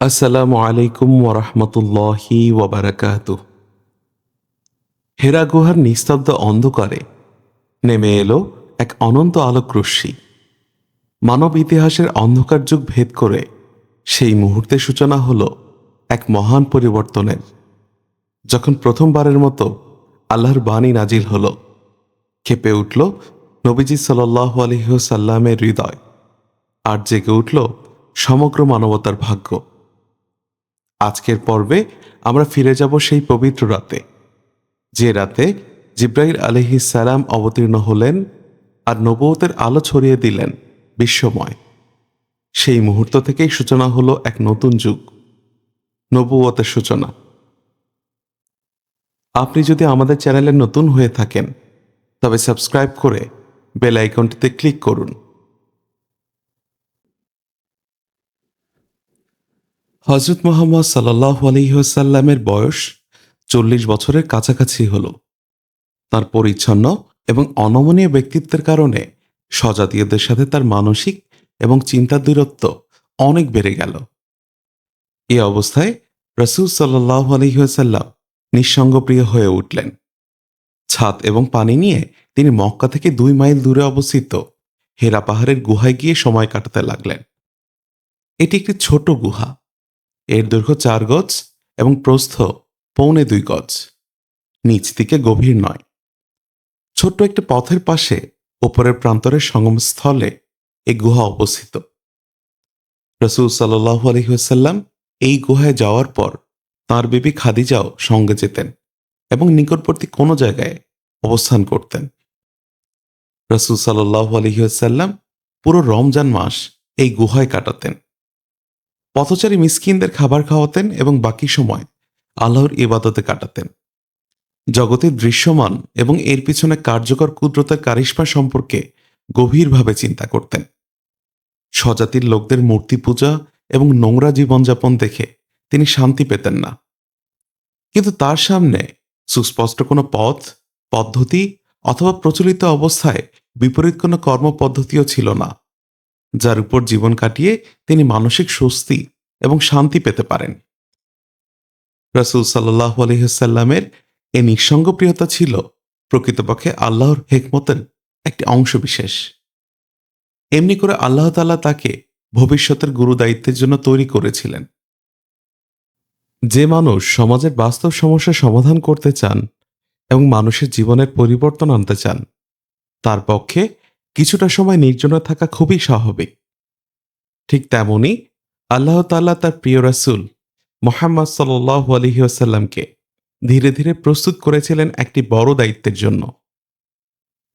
আসসালামু আলাইকুম ওরহমতুল্লাহি ওবরাকাত হেরা গুহার নিস্তব্ধ অন্ধকারে নেমে এলো এক অনন্ত আলোক রশ্মি। মানব ইতিহাসের অন্ধকার যুগ ভেদ করে সেই মুহূর্তে সূচনা হলো এক মহান পরিবর্তনের। যখন প্রথমবারের মতো আল্লাহর বাণী নাজিল হলো, খেপে উঠল নবীজি সাল্লাহ আলহিহসাল্লামের হৃদয় আর জেগে উঠল সমগ্র মানবতার ভাগ্য। আজকের পর্বে আমরা ফিরে যাব সেই পবিত্র রাতে, যে রাতে জিব্রাইল আলহি সালাম অবতীর্ণ হলেন আর নবুয়তের আলো ছড়িয়ে দিলেন বিশ্বময়। সেই মুহূর্ত থেকেই সূচনা হলো এক নতুন যুগ, নবুয়তের সূচনা। আপনি যদি আমাদের চ্যানেলে নতুন হয়ে থাকেন, তবে সাবস্ক্রাইব করে বেল আইকনটিতে ক্লিক করুন। হজরত মোহাম্মদ সাল্লাহ আলহিহসাল্লামের বয়স চল্লিশ বছরের কাছাকাছি হল। তার পরিচ্ছন্ন এবং অনমনীয় ব্যক্তিত্বের কারণে স্বজাতীয়দের সাথে তার মানসিক এবং চিন্তার দূরত্ব অনেক বেড়ে গেল। এ অবস্থায় রসুল সাল্লাহ আলহিহসাল্লাম নিঃসঙ্গপ্রিয় হয়ে উঠলেন। ছাদ এবং পানি নিয়ে তিনি মক্কা থেকে দুই মাইল দূরে অবস্থিত হেরা পাহাড়ের গুহায় গিয়ে সময় কাটাতে লাগলেন। এটি একটি ছোট গুহা। এর দৈর্ঘ্য চার গজ এবং প্রস্থ পৌনে দুই গজ। নিচ দিকে গভীর নয়। ছোট্ট একটি পথের পাশে ওপরের প্রান্তরের সঙ্গমস্থলে এই গুহা অবস্থিত। রসুল সাল্লাহ আলহিহাল্লাম এই গুহায় যাওয়ার পর তাঁর বেবি খাদিজাও সঙ্গে যেতেন এবং নিকটবর্তী কোনো জায়গায় অবস্থান করতেন। রসুল সাল্লাহ আলহিহাল্লাম পুরো রমজান মাস এই গুহায় কাটাতেন। পথচারী মিসকিনদের খাবার খাওয়াতেন এবং বাকি সময় আল্লাহর ইবাদতে কাটাতেন। জগতের দৃশ্যমান এবং এর পিছনে কার্যকর কুদরতের কারিশ্মা সম্পর্কে গভীরভাবে চিন্তা করতেন। স্বজাতির লোকদের মূর্তি পূজা এবং নোংরা জীবনযাপন দেখে তিনি শান্তি পেতেন না। কিন্তু তার সামনে সুস্পষ্ট কোনো পথ, পদ্ধতি অথবা প্রচলিত অবস্থায় বিপরীত কোনো কর্মপদ্ধতিও ছিল না। যার উপর জীবন কাটিয়ে তিনি মানসিক স্বস্তি এবং শান্তি পেতে পারেন। রাসুল সাল্লাহ আলহিসাল্লামের এ নিঃসঙ্গপ্রিয়তা ছিল প্রকৃতপক্ষে আল্লাহর হেকমতের একটি অংশ বিশেষ এমনি করে আল্লাহ তাল্লাহ তাকে ভবিষ্যতের গুরু দায়িত্বের জন্য তৈরি করেছিলেন। যে মানুষ সমাজের বাস্তব সমস্যার সমাধান করতে চান এবং মানুষের জীবনের পরিবর্তন আনতে চান, তার পক্ষে কিছুটা সময় নির্জনে থাকা খুবই স্বাভাবিক। ঠিক তেমনই আল্লাহ তাল্লাহ তার প্রিয় রাসুল মোহাম্মদ সাল্লাহ আলহিউসাল্লামকে ধীরে ধীরে প্রস্তুত করেছিলেন একটি বড় দায়িত্বের জন্য।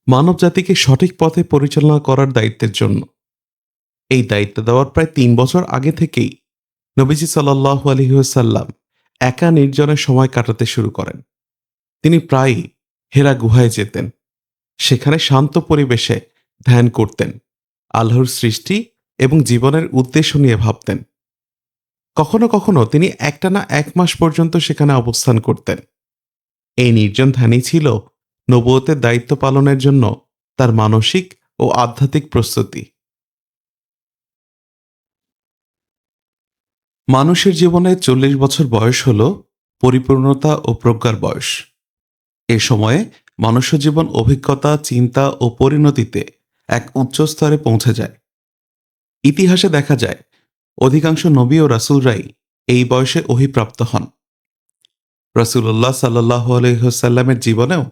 মানব জাতিকে সঠিক পথে পরিচালনা করার দায়িত্বের জন্য। এই দায়িত্ব দেওয়ার প্রায় তিন বছর আগে থেকেই নবীজি সাল্লাহ আলহিউসাল্লাম একা নির্জনের সময় কাটাতে শুরু করেন। তিনি প্রায়ই হেরা গুহায় যেতেন। সেখানে শান্ত পরিবেশে ধ্যান করতেন, আল্লাহর সৃষ্টি এবং জীবনের উদ্দেশ্য নিয়ে ভাবতেন। কখনো কখনো তিনি একটানা এক মাস পর্যন্ত সেখানে অবস্থান করতেন। এই নির্জন ধ্যানই ছিল নবুয়তের দায়িত্ব পালনের জন্য তার মানসিক ও আধ্যাত্মিক প্রস্তুতি। মানুষের জীবনে চল্লিশ বছর বয়স হল পরিপূর্ণতা ও প্রজ্ঞার বয়স। এ সময়ে মনুষ্য জীবন অভিজ্ঞতা, চিন্তা ও পরিণতিতে এক উচ্চ স্তরে পৌঁছে যায়। ইতিহাসে দেখা যায়, অধিকাংশ নবী ও রাসুলরাই এই বয়সে অভিপ্রাপ্ত হন। রাসুল্লাহ সাল্লাহ আলহ্লামের জীবনেও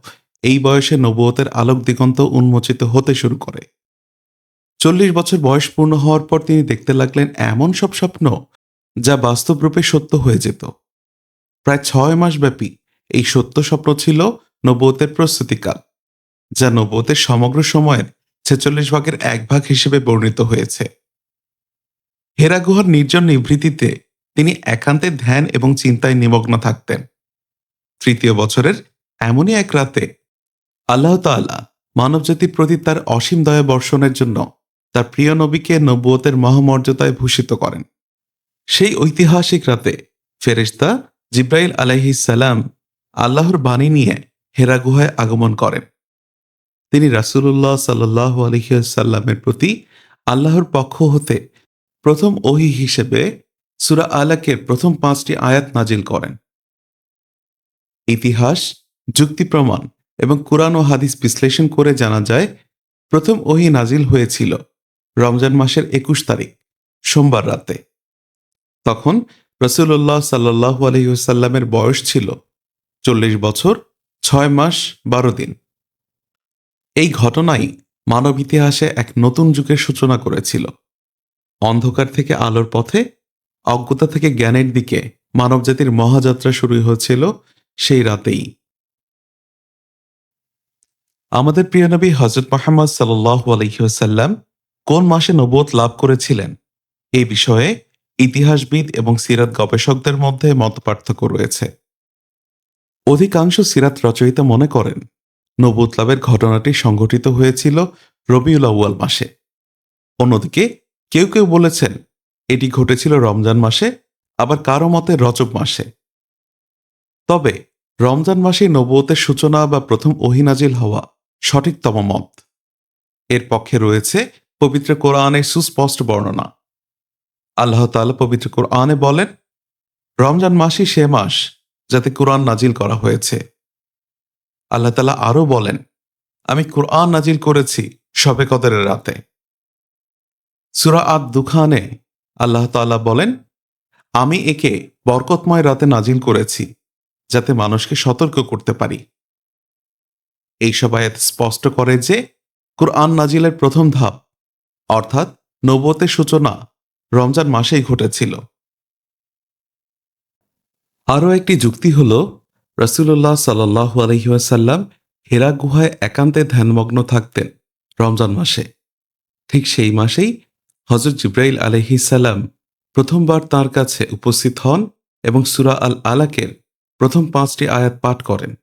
এই বয়সে নবুয়তের আলোক দিগন্ত উন্মোচিত হতে শুরু করে। চল্লিশ বছর বয়স পূর্ণ হওয়ার পর তিনি দেখতে লাগলেন এমন সব স্বপ্ন যা বাস্তব রূপে সত্য হয়ে যেত। প্রায় ছয় মাস ব্যাপী এই সত্য স্বপ্ন ছিল নবতের প্রস্তুতিকাল, যা নবতের সমগ্র সময়ের ছেচল্লিশ ভাগের এক ভাগ হিসেবে বর্ণিত হয়েছে। হেরা গুহার নির্জন নিভৃতিতে তিনি একান্তে ধ্যান এবং চিন্তায় নিমগ্ন থাকতেন। তৃতীয় বছরের এমনই এক রাতে আল্লাহ তাল্লাহ মানবজাতির প্রতি তার অসীম দয়া বর্ষণের জন্য তার প্রিয় নবীকে নব্বতের মহামর্যাদায় ভূষিত করেন। সেই ঐতিহাসিক রাতে ফেরেশতা জিব্রাইল আলাইহিস সালাম আল্লাহর বাণী নিয়ে হেরা গুহায় আগমন করেন। তিনি রাসুল্লাহ সাল্লাহ আলহিসাল্লামের প্রতি আল্লাহর পক্ষ হতে প্রথম ওহি হিসেবে সুরা আলাকের প্রথম পাঁচটি আয়াত নাজিল করেন। ইতিহাস, যুক্তি প্রমাণ এবং কোরআন ও হাদিস বিশ্লেষণ করে জানা যায়, প্রথম ওহি নাজিল হয়েছিল রমজান মাসের একুশ তারিখ, সোমবার রাতে। তখন রসুল্লাহ সাল্লাহ আলহিউসাল্লামের বয়স ছিল চল্লিশ বছর, ছয় মাস, বারো দিন। এই ঘটনাই মানব ইতিহাসে এক নতুন যুগের সূচনা করেছিল। অন্ধকার থেকে আলোর পথে, অজ্ঞতা থেকে জ্ঞানের দিকে মানবজাতির মহাযাত্রা শুরু হয়েছিল সেই রাতেই। আমাদের প্রিয় নবী হজরত মোহাম্মদ সাল্লাহ আলহিহাসাল্লাম কোন মাসে নবোধ লাভ করেছিলেন? এই বিষয়ে ইতিহাসবিদ এবং সিরাত গবেষকদের মধ্যে মতপার্থক্য রয়েছে। অধিকাংশ সিরাত রচয়িতা মনে করেন নবুত লাভের ঘটনাটি সংঘটিত হয়েছিল রবিউল আউয়াল মাসে। অন্যদিকে কেউ কেউ বলেছেন, এটি ঘটেছিল রমজান মাসে, আবার কারও মতে রজব মাসে। তবে রমজান মাসে নবুয়তের সূচনা বা প্রথম ওহিনাজিল হওয়া সঠিকতম মত। এর পক্ষে রয়েছে পবিত্র কোরআনের সুস্পষ্ট বর্ণনা। আল্লাহ তাআলা পবিত্র কোরআনে বলেন, রমজান মাসই সে মাস যাতে কোরআন নাজিল করা হয়েছে। আল্লাহ তালা আরও বলেন, আমি কোরআন নাজিল করেছি সবে কদরের রাতে। সুরা আদ দুখানে আল্লাহ তাআলা বলেন, আমি একে বরকতময় রাতে নাজিল করেছি যাতে মানুষকে সতর্ক করতে পারি। এইসব আয়াত স্পষ্ট করে যে কোরআন নাজিলের প্রথম ধাপ, অর্থাৎ নবতের সূচনা রমজান মাসেই ঘটেছিল। আরও একটি যুক্তি হল রসুল্লাহ সাল্লাহু আলহিহাসাল্লাম হেরা গুহায় একান্তে ধ্যানমগ্ন থাকতেন রমজান মাসে। ঠিক সেই মাসেই হজরত জিব্রাইল আলহিসাল্লাম প্রথমবার তার কাছে উপস্থিত হন এবং সুরা আল আলাকের প্রথম পাঁচটি আয়াত পাঠ করেন।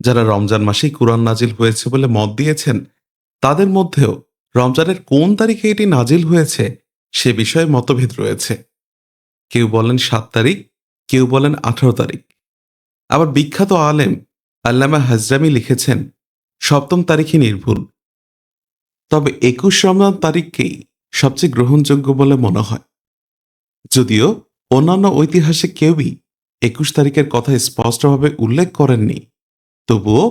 যারা রমজান মাসেই কুরআন নাজিল হয়েছে বলে মত দিয়েছেন, তাদের মধ্যেও রমজানের কোন তারিখে এটি নাজিল হয়েছে সে বিষয়ে মতভেদ রয়েছে। কেউ বলেন সাত তারিখ, কেউ বলেন আঠারো তারিখ। আবার বিখ্যাত আলেম আল্লামা হাজরামি লিখেছেন, সপ্তম তারিখে নির্ভুল। তবে একুশ রমজান তারিখকেই সবচেয়ে গ্রহণযোগ্য বলে মনে হয়। যদিও অন্যান্য ঐতিহাসিক কেউই একুশ তারিখের কথা স্পষ্টভাবে উল্লেখ করেননি, তবুও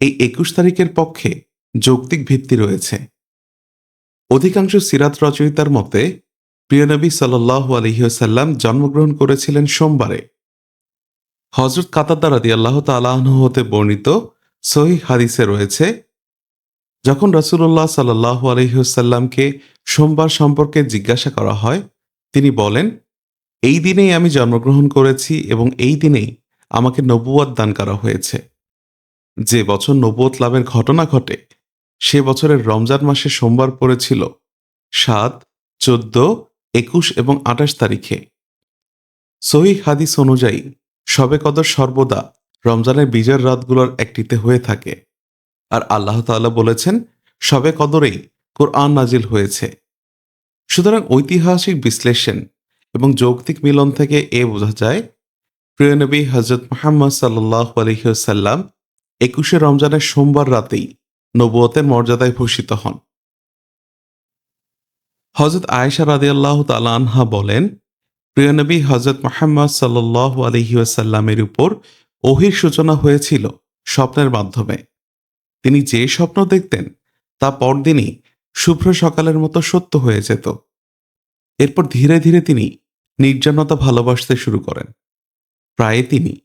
এই একুশ তারিখের পক্ষে যৌক্তিক ভিত্তি রয়েছে। অধিকাংশ সিরাত রচয়িতার মতে প্রিয়নবী সাল্লাহ আলহিহসাল্লাম জন্মগ্রহণ করেছিলেন সোমবারে। হজরত কাতাদ্দার আদি আল্লাহ তালাহ হতে বর্ণিত সহি হাদিসে রয়েছে, যখন রসুল্লাহ সাল্লাহ আলহিহসাল্লামকে সোমবার সম্পর্কে জিজ্ঞাসা করা হয়, তিনি বলেন, এই দিনেই আমি জন্মগ্রহণ করেছি এবং এই দিনেই আমাকে নবুয়াদ দান করা হয়েছে। যে বছর নবুয়ত লাভের ঘটনা ঘটে, সে বছরের রমজান মাসে সোমবার পড়েছিল, সাত, চোদ্দ, একুশ এবং আঠাশ তারিখে। সহি হাদিস অনুযায়ী সবে কদর সর্বদা রমজানের বিজয়ের রাতগুলোর একটিতে হয়ে থাকে। আর আল্লাহ তাআলা বলেছেন সবে কদরেই কোরআন নাজিল হয়েছে। সুতরাং ঐতিহাসিক বিশ্লেষণ এবং যৌক্তিক মিলন থেকে এ বোঝা যায় প্রিয়নবী হজরত মোহাম্মদ সাল্লাহ আলহিহসাল্লাম একুশে রমজানের সোমবার রাতেই নবুয়তের মর্যাদায় ভূষিত হন। হজরত আয়েশা রাদি আল্লাহ আনহা বলেন প্রিয়নবী হজরত মোহাম্মদ সাল্লাহ আলহিউসাল্লামের উপর ওহির সূচনা হয়েছিল স্বপ্নের মাধ্যমে। তিনি যে স্বপ্ন দেখতেন, তা পরদিনই শুভ্র সকালের মতো সত্য হয়ে যেত। এরপর ধীরে ধীরে তিনি নির্জনতা ভালোবাসতে শুরু করেন। প্রায় তিনি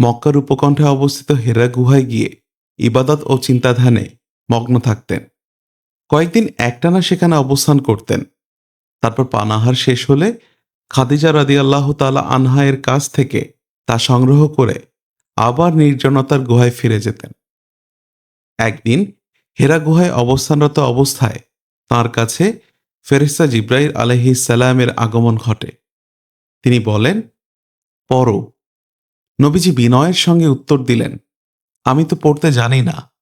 মক্কার উপকণ্ঠে অবস্থিত হেরা গুহায় গিয়ে ইবাদত ও চিন্তাধানে মগ্ন থাকতেন। কয়েকদিন একটানা সেখানে অবস্থান করতেন। তারপর পানাহার শেষ হলে খাদিজা রাদি আল্লাহ তালা আনহায়ের কাছ থেকে তা সংগ্রহ করে আবার নির্জনতার গুহায় ফিরে যেতেন। একদিন হেরা গুহায় অবস্থানরত অবস্থায় তার কাছে ফেরিস্তা জিব্রাইল আলহি সালামের আগমন ঘটে। তিনি বলেন পর নবীজি বিনয়ের সঙ্গে উত্তর দিলেন, আমি তো পড়তে জানি না।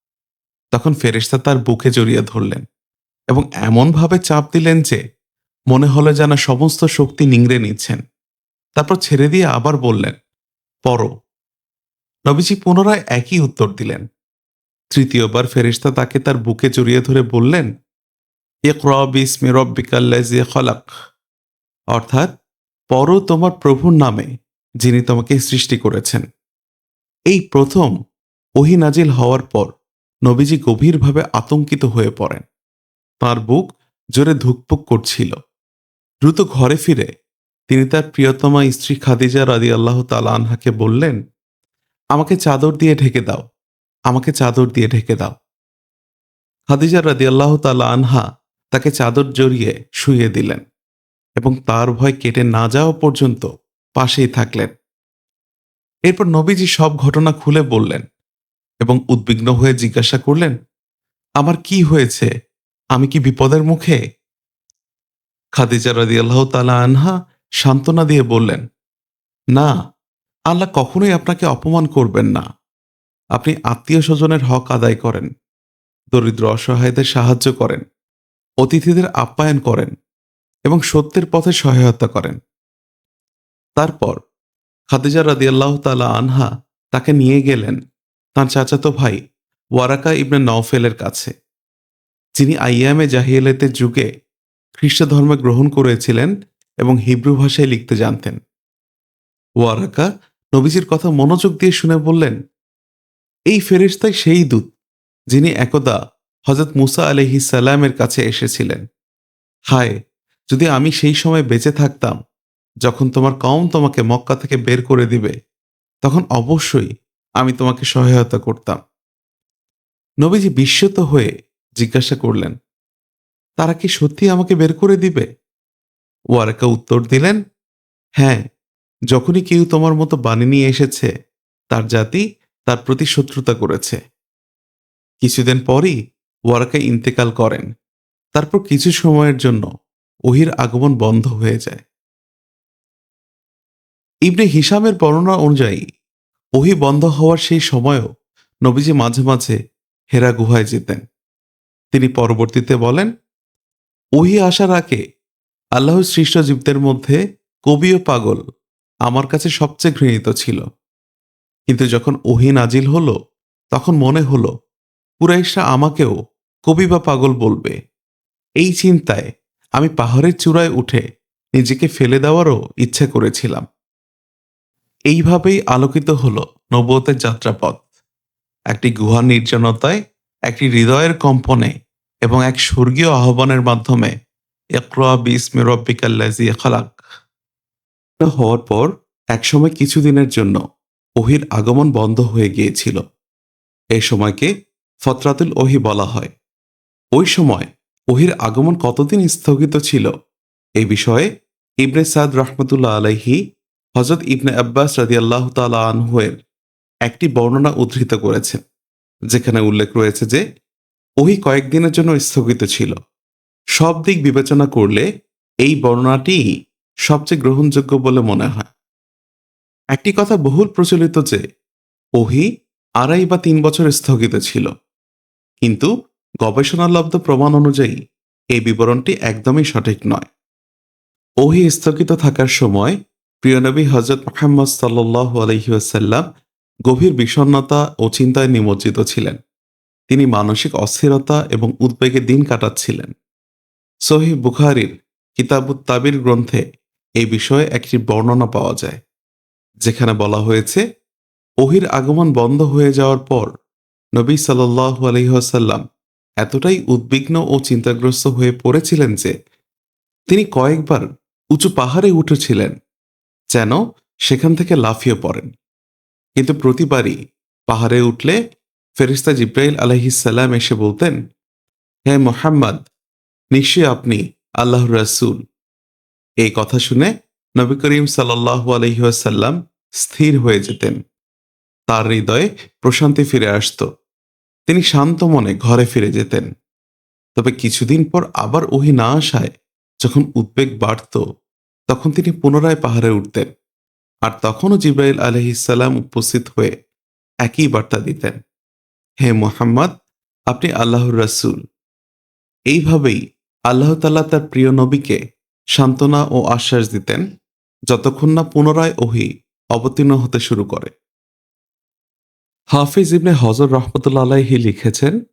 তখন ফেরেস্তা তার বুকে জড়িয়ে ধরলেন এবং এমনভাবে চাপ দিলেন যে মনে হলো যেন সমস্ত শক্তি নিংড়ে নিচ্ছেন। তারপর ছেড়ে দিয়ে আবার বললেন পর নবীজি পুনরায় একই উত্তর দিলেন। তৃতীয়বার ফেরিস্তা তাকে তার বুকে জড়িয়ে ধরে বললেন অর্থাৎ পরও তোমার প্রভুর নামে, যিনি তোমাকে সৃষ্টি করেছেন। এই প্রথম ওহি নাজিল হওয়ার পর নবীজি গভীরভাবে আতঙ্কিত হয়ে পড়েন। তার বুক জোরে ধুকপুক করছিল। দ্রুত ঘরে ফিরে তিনি তার প্রিয়তমা স্ত্রী খাদিজা রাদি আল্লাহ তালা আনহাকে বললেন, আমাকে চাদর দিয়ে ঢেকে দাও, আমাকে চাদর দিয়ে ঢেকে দাও। খাদিজা রাদি আল্লাহ তালা আনহা তাকে চাদর জড়িয়ে শুইয়ে দিলেন এবং তার ভয় কেটে না যাওয়া পর্যন্ত পাশেই থাকলেন। এরপর নবীজি সব ঘটনা খুলে বললেন এবং উদ্বিগ্ন হয়ে জিজ্ঞাসা করলেন, আমার কি হয়েছে? আমি কি বিপদের মুখে খাদিজা রাদি আল্লাহ তালা আনহা সান্ত্বনা দিয়ে বললেন, না, আল্লাহ কখনোই আপনাকে অপমান করবেন না। আপনি আত্মীয় স্বজনের হক আদায় করেন, দরিদ্র অসহায়দের সাহায্য করেন, অতিথিদের আপ্যায়ন করেন এবং সত্যের পথে সহায়তা করেন। তারপর খাদিজা রাদিয়াল্লাহ তালা আনহা তাকে নিয়ে গেলেন তার চাচাতো ভাই ওয়ারাকা ইবনে নওফেলের কাছে, যিনি আইয়ামে জাহিয়ালেতের যুগে খ্রিস্ট ধর্মে গ্রহণ করেছিলেন এবং হিব্রু ভাষায় লিখতে জানতেন। ওয়ারাকা নবীজির কথা মনোযোগ দিয়ে শুনে বললেন, এই ফেরিস্তাই সেই দূত যিনি একদা হজরত মুসা আলহি সালামের কাছে এসেছিলেন। হায়, যদি আমি সেই সময় বেঁচে থাকতাম, যখন তোমার কম তোমাকে মক্কা থেকে বের করে দিবে, তখন অবশ্যই আমি তোমাকে সহায়তা করতাম। নবীজি বিস্মিত হয়ে জিজ্ঞাসা করলেন তারা কি সত্যি আমাকে বের করে দিবে? ওয়ারাকা উত্তর দিলেন হ্যাঁ যখনই কেউ তোমার মতো বাণী নিয়ে এসেছে, তার জাতি তার প্রতি শত্রুতা করেছে। কিছুদিন পরই ওয়ারাকা ইন্তেকাল করেন। তারপর কিছু সময়ের জন্য ওহির আগমন বন্ধ হয়ে যায়। ইবনে হিসামের বর্ণনা অনুযায়ী, ওহি বন্ধ হওয়ার সেই সময়ও নবীজি মাঝে মাঝে হেরা গুহায় যেতেন। তিনি পরবর্তীতে বলেন ওহি আসার আগে আল্লাহর সৃষ্ট জীবদের মধ্যে কবি ও পাগল আমার কাছে সবচেয়ে ঘৃণিত ছিল। কিন্তু যখন ওহি নাজিল হলো, তখন মনে হলো, কুরাইশরা আমাকেও কবি বা পাগল বলবে। এই চিন্তায় আমি পাহাড়ের চূড়ায় উঠে নিজেকে ফেলে দেওয়ারও ইচ্ছে করেছিলাম। এইভাবেই আলোকিত হলো নবতের যাত্রাপথ। একটি গুহা নির্জনতায়, একটি হৃদয়ের কম্পনে এবং এক স্বর্গীয় আহ্বানের মাধ্যমে একরা বিসমে রব্বিকাল্লাজি খালাক। হওয়ার পর একসময় কিছুদিনের জন্য ওহির আগমন বন্ধ হয়ে গিয়েছিল। এই সময়কে ফতরাতুল ওহি বলা হয়। ওই সময় ওহির আগমন কতদিন স্থগিত ছিল এ বিষয়ে ইবনে সাদ রহমতুল্লাহ আলাইহি হজরত ইবনে আব্বাস রাদি আল্লাহ তালা আনহুয়ের একটি বর্ণনা উদ্ধৃত করেছেন, যেখানে উল্লেখ রয়েছে যে ওহি কয়েকদিনের জন্য স্থগিত ছিল। সব দিক বিবেচনা করলে এই বর্ণনাটি সবচেয়ে গ্রহণযোগ্য বলে মনে হয়। একটি কথা বহুল প্রচলিত যে, ওহি আড়াই বা তিন বছর স্থগিত ছিল। কিন্তু গবেষণালব্ধ প্রমাণ অনুযায়ী এই বিবরণটি একদমই সঠিক নয়। ওহি স্থগিত থাকার সময় প্রিয়নবী হজরত মোহাম্মদ সাল্লাহ আলহিউসাল্লাম গভীর বিষণ্নতা ও চিন্তায় নিমজ্জিত ছিলেন। তিনি মানসিক অস্থিরতা এবং উদ্বেগে দিন কাটাচ্ছিলেন। সহি বুখারির কিতাবুত তাবির গ্রন্থে এই বিষয়ে একটি বর্ণনা পাওয়া যায়, যেখানে বলা হয়েছে, ওহির আগমন বন্ধ হয়ে যাওয়ার পর নবী সাল্লাহ আলহিহাসাল্লাম এতটাই উদ্বিগ্ন ও চিন্তাগ্রস্ত হয়ে পড়েছিলেন যে তিনি কয়েকবার উঁচু পাহাড়ে উঠেছিলেন, যেন সেখান থেকে লাফিয়ে পড়েন। কিন্তু প্রতিবারই পাহাড়ে উঠলে ফেরিস্তা জিব্রাইল আলহিসাল্লাম এসে বলতেন, হে মোহাম্মদ, নিশ্চয়ই আপনি আল্লাহ রাসুল। এই কথা শুনে নবী করিম সাল্লাহ আলহিহাসাল্লাম স্থির হয়ে যেতেন। তার হৃদয়ে প্রশান্তি ফিরে আসত। তিনি শান্ত মনে ঘরে ফিরে যেতেন। তবে কিছুদিন পর আবার ওহি না আসায় যখন উদ্বেগ বাড়ত, তখন তিনি পুনরায় পাহাড়ে উঠতেন। আর তখনও জিব্রাইল আলহিসাল্লাম উপস্থিত হয়ে একই বার্তা দিতেন। হে মোহাম্মদ, আপনি আল্লাহর রাসুল। এইভাবেই আল্লাহ তাল্লাহ তার প্রিয় নবীকে সান্ত্বনা ও আশ্বাস দিতেন যতক্ষণ না পুনরায় ওহি অবতীর্ণ হতে শুরু করে। হাফিজ ইবনে হজর রহমতুল্লা আলাইহি লিখেছেন,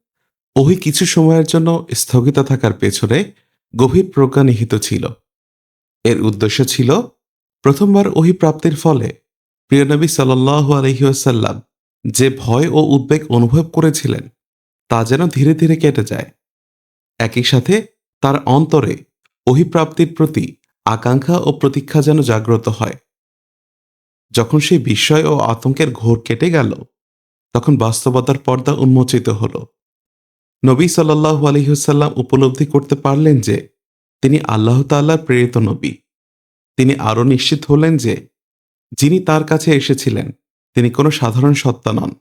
ওহি কিছু সময়ের জন্য স্থগিত থাকার পেছনে গভীর প্রজ্ঞা নিহিত ছিল। এর উদ্দেশ্য ছিল, প্রথমবার ওহি প্রাপ্তির ফলে প্রিয় নবী সাল্লাহ আলহিউসাল্লাম যে ভয় ও উদ্বেগ অনুভব করেছিলেন, তা যেন ধীরে ধীরে কেটে যায়। একই সাথে তার অন্তরে অহিপ্রাপ্তির প্রতি আকাঙ্ক্ষা ও প্রতীক্ষা যেন জাগ্রত হয়। যখন সেই বিস্ময় ও আতঙ্কের ঘোর কেটে গেল, তখন বাস্তবতার পর্দা উন্মোচিত হল। নবী সাল্লাহ আলহিহসাল্লাম উপলব্ধি করতে পারলেন যে, তিনি আল্লাহ তাল্লাহর প্রেরিত নবী। তিনি আরও নিশ্চিত হলেন যে, যিনি তার কাছে এসেছিলেন তিনি কোনো সাধারণ সত্তা নন,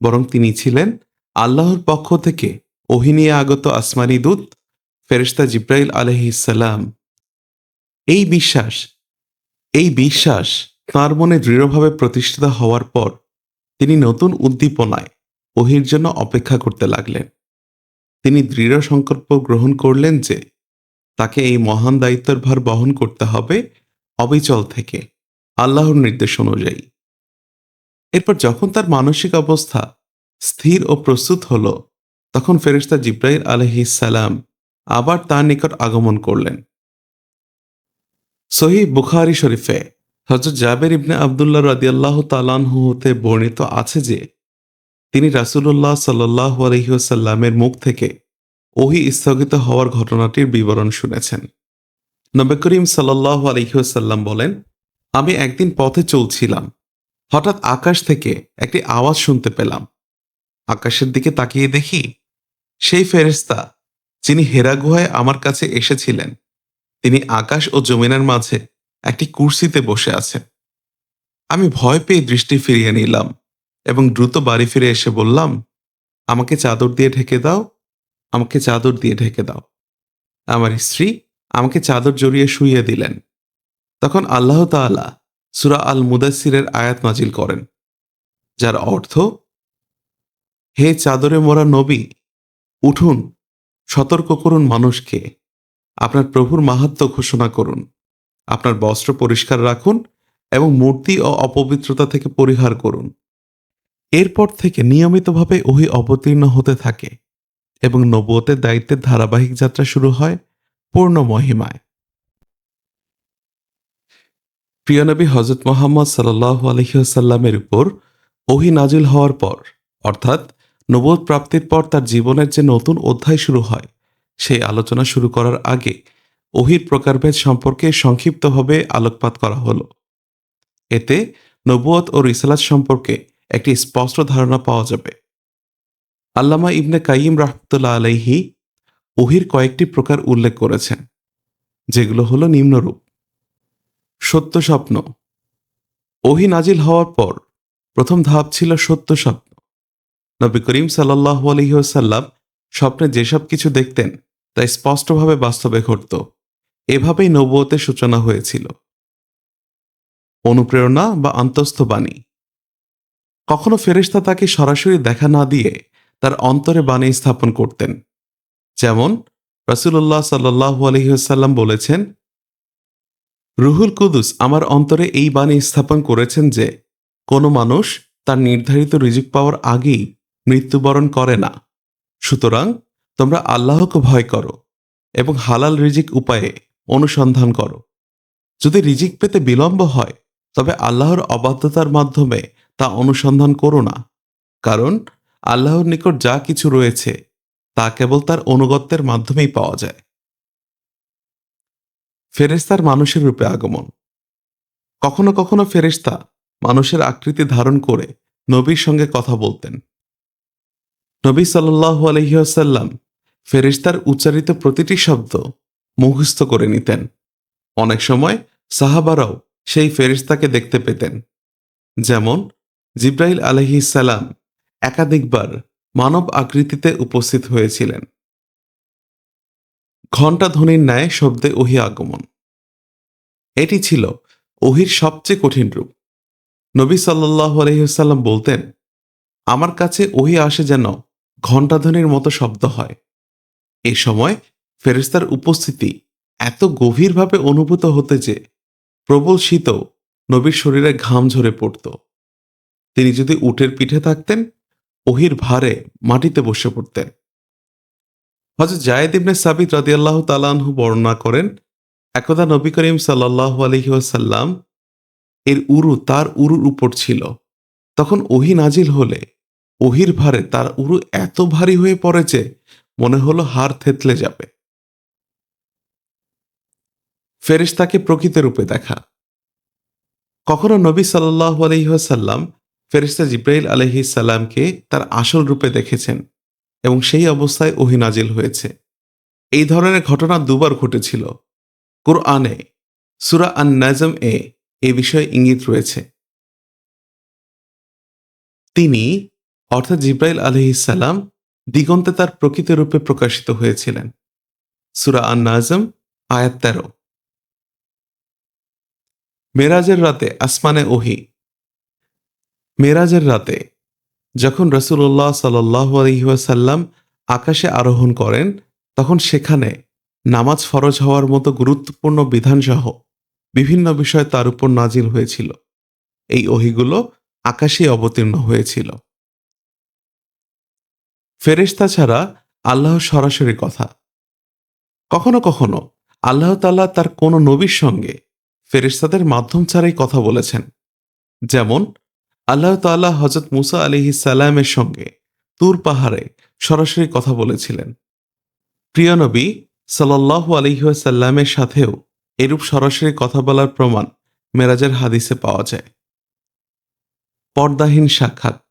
বরং তিনি ছিলেন আল্লাহর পক্ষ থেকে ওহিনিয়ে আগত আসমানি দূত ফেরেস্তা জিব্রাইল আলহিসাল্লাম এই বিশ্বাস এই বিশ্বাস তাঁর মনে দৃঢ়ভাবে প্রতিষ্ঠিত হওয়ার পর তিনি নতুন উদ্দীপনায় ওহির জন্য অপেক্ষা করতে লাগলেন। তিনি দৃঢ় সংকল্প গ্রহণ করলেন যে তাকে এই মহান দায়িত্বের ভার বহন করতে হবে অবিচল থেকে আল্লাহর নির্দেশ অনুযায়ী। এরপর যখন তার মানসিক অবস্থা স্থির ও প্রস্তুত হল, তখন ফেরেস্তা জিব্রাইল আলহিসাল্লাম আবার তার নিকট আগমন করলেন। সহি বুখারি শরীফে হজরত জাবের ইবনে আবদুল্লাহ রাদিয়াল্লাহ তালানহু হতে বর্ণিত আছে যে, তিনি রাসুল্লাহ সাল্লাহ আলহিউসাল্লামের মুখ থেকে ওহি স্থগিত হওয়ার ঘটনাটির বিবরণ শুনেছেন। নবে করিম সাল্লাহ আলহিউসাল্লাম বলেন, আমি একদিন পথে চলছিলাম হঠাৎ আকাশ থেকে একটি আওয়াজ শুনতে পেলাম। আকাশের দিকে তাকিয়ে দেখি, সেই ফেরেস্তা যিনি হেরা গুহায় আমার কাছে এসেছিলেন, তিনি আকাশ ও জমিনের মাঝে একটি কুর্সিতে বসে আছেন। আমি ভয় পেয়ে দৃষ্টি ফিরিয়ে নিলাম এবং দ্রুত বাড়ি ফিরে এসে বললাম, আমাকে চাদর দিয়ে ঢেকে দাও, আমাকে চাদর দিয়ে ঢেকে দাও। আমার স্ত্রী আমাকে চাদর জড়িয়ে শুইয়ে দিলেন। তখন আল্লাহ তাআলা সুরা আল মুদাসিরের আয়াত নাজিল করেন, যার অর্থ, হে চাদরে মোরা নবী, উঠুন, সতর্ক করুন মানুষকে, আপনার প্রভুর মাহাত্ম ঘোষণা করুন, আপনার বস্ত্র পরিষ্কার রাখুন এবং মূর্তি ও অপবিত্রতা থেকে পরিহার করুন। এরপর থেকে নিয়মিতভাবে ওহি অবতীর্ণ হতে থাকে এবং নবুয়তের দায়িত্বের ধারাবাহিক যাত্রা শুরু হয় পূর্ণ মহিমায়। প্রিয়নবী হজরত মোহাম্মদ সাল্লাহ আলহিহাসাল্লামের উপর ওহি নাজিল হওয়ার পর, অর্থাৎ নবোধ প্রাপ্তির পর তার জীবনের যে নতুন অধ্যায় শুরু হয়, সেই আলোচনা শুরু করার আগে ওহির প্রকারভেদ সম্পর্কে সংক্ষিপ্তভাবে আলোকপাত করা হল। এতে নবুয়ত ও রিসালাত সম্পর্কে একটি স্পষ্ট ধারণা পাওয়া যাবে। আল্লামা ইবনে কাইম রাহমতুল্লাহ আলাইহি ওহির কয়েকটি প্রকার উল্লেখ করেছেন, যেগুলো হলো নিম্নরূপ। সত্য স্বপ্ন ওহি নাজিল হওয়ার পর প্রথম ধাপ ছিল সত্য স্বপ্ন নবী করিম সাল্লাহ আলহিহসাল্লাম স্বপ্নে যেসব কিছু দেখতেন তা স্পষ্টভাবে বাস্তবে ঘটত। এভাবেই নবুয়তের সূচনা হয়েছিল। অনুপ্রেরণা বা আন্তস্থ বাণী। কখনো ফেরেশতা তাকে সরাসরি দেখা না দিয়ে তার অন্তরে বাণী স্থাপন করতেন। যেমন রসুল্লাহ সাল্লাহ আলহিহাল্লাম বলেছেন রুহুল কুদুস আমার অন্তরে এই বাণী স্থাপন করেছেন যে, কোনো মানুষ তার নির্ধারিত রিজিক পাওয়ার আগেই মৃত্যুবরণ করে না। সুতরাং তোমরা আল্লাহকে ভয় করো এবং হালাল রিজিক উপায়ে অনুসন্ধান করো। যদি রিজিক পেতে বিলম্ব হয়, তবে আল্লাহর অবাধ্যতার মাধ্যমে তা অনুসন্ধান করো না। কারণ আল্লাহর নিকট যা কিছু রয়েছে, তা কেবল তার অনুগত্যের মাধ্যমেই পাওয়া যায়। ফেরেস্তার মানুষের রূপে আগমন। কখনো কখনো ফেরেস্তা মানুষের আকৃতি ধারণ করে নবীর সঙ্গে কথা বলতেন। নবী সাল্লাহ আলহিহাসাল্লাম ফেরিস্তার উচ্চারিত প্রতিটি শব্দ মুখস্থ করে নিতেন। অনেক সময় সাহাবারাও সেই ফেরিস্তাকে দেখতে পেতেন। যেমন জিব্রাইল আলহিসাল্লাম একাধিকবার মানব আকৃতিতে উপস্থিত হয়েছিলেন। ঘণ্টা ধ্বনির ন্যায় শব্দে ওহি আগমন। এটি ছিল ওহির সবচেয়ে কঠিন রূপ। নবী সাল্লাহ আলহিহাল্লাম বলতেন, আমার কাছে ওহি আসে যেন ঘণ্টাধ্বনির মতো শব্দ হয়। এ সময় ফেরেস্তার উপস্থিতি এত গভীরভাবে অনুভূত হতে যে প্রবল শীতও নবীর শরীরে ঘাম ঝরে পড়ত। তিনি যদি উটের পিঠে থাকতেন, ওহির ভারে মাটিতে বসে পড়তেন। হজরত জায়েদ ইবনে সাবিত রাদিয়াল্লাহ তালানহু বর্ণনা করেন, একদা নবী করিম সাল্লাহ আলহি ওয়াসাল্লাম এর উরু তার উরুর উপর ছিল। তখন ওহি নাজিল হলে, ওহির ভারে তার উরু এত ভারী হয়ে পড়ে যে মনে হলো হার থেতলে যাবে। ফেরেশতাকে প্রকৃত রূপে দেখা। কখনো নবী সাল্লাহ আলহিহাসাল্লাম ফেরিস্তা জিব্রাইল আলহি সাল্লামকে তার আসল রূপে দেখেছেন। এবং সেই অবস্থায় ওহি নাজিল হয়েছে। এই ধরনের ঘটনা দুবার ঘটেছিল। কুরআনে সুরা আন নাজম এ এ বিষয়ে ইঙ্গিত রয়েছে। তিনি, অর্থাৎ জিব্রাইল আলহিসাল্লাম দিগন্তে তার প্রকৃত রূপে প্রকাশিত হয়েছিলেন। সুরা আন নাজম আয়াত তেরো। মেরাজের রাতে আসমানে ওহি। মেরাজের রাতে যখন রসুল্লাহ সাল্লাহ আলহিহাসাল্লাম আকাশে আরোহণ করেন, তখন সেখানে নামাজ ফরজ হওয়ার মতো গুরুত্বপূর্ণ বিধানসহ বিভিন্ন বিষয় তার উপর নাজিল হয়েছিল। এই ওহিগুলো আকাশে অবতীর্ণ হয়েছিল। ফেরেশতা ছাড়া আল্লাহ সরাসরি কথা। কখনো কখনো আল্লাহ তাল্লাহ তার কোনো নবীর সঙ্গে ফেরেশতাদের মাধ্যম ছাড়াই কথা বলেছেন। যেমন আল্লাহ তাল্লাহ হজরত মুসা আলিহি সালামের সঙ্গে তুর পাহাড়ে সরাসরি কথা বলেছিলেন। প্রিয় নবী সাল্লাহ আলিহাসাল্লামের সাথেও এরূপ সরাসরি কথা বলার প্রমাণ মেরাজের হাদিসে পাওয়া যায়। পর্দাহীন সাক্ষাৎ।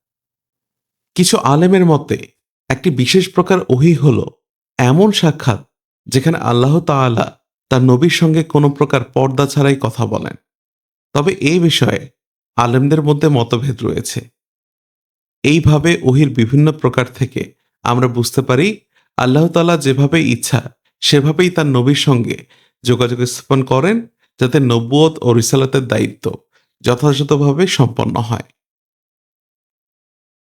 কিছু আলেমের মতে একটি বিশেষ প্রকার ওহি হল এমন সাক্ষাৎ যেখানে আল্লাহ তাআলা তার নবীর সঙ্গে কোনো প্রকার পর্দা ছাড়াই কথা বলেন। তবে এ বিষয়ে আলেমদের মধ্যে মতভেদ রয়েছে। এইভাবে ওহির বিভিন্ন প্রকার থেকে আমরা বুঝতে পারি, আল্লাহ তালা যেভাবে ইচ্ছা, সেভাবেই তার নবীর সঙ্গে যোগাযোগ স্থাপন করেন, যাতে নব্বত ও রিসালাতের দায়িত্ব যথাযথভাবে সম্পন্ন হয়।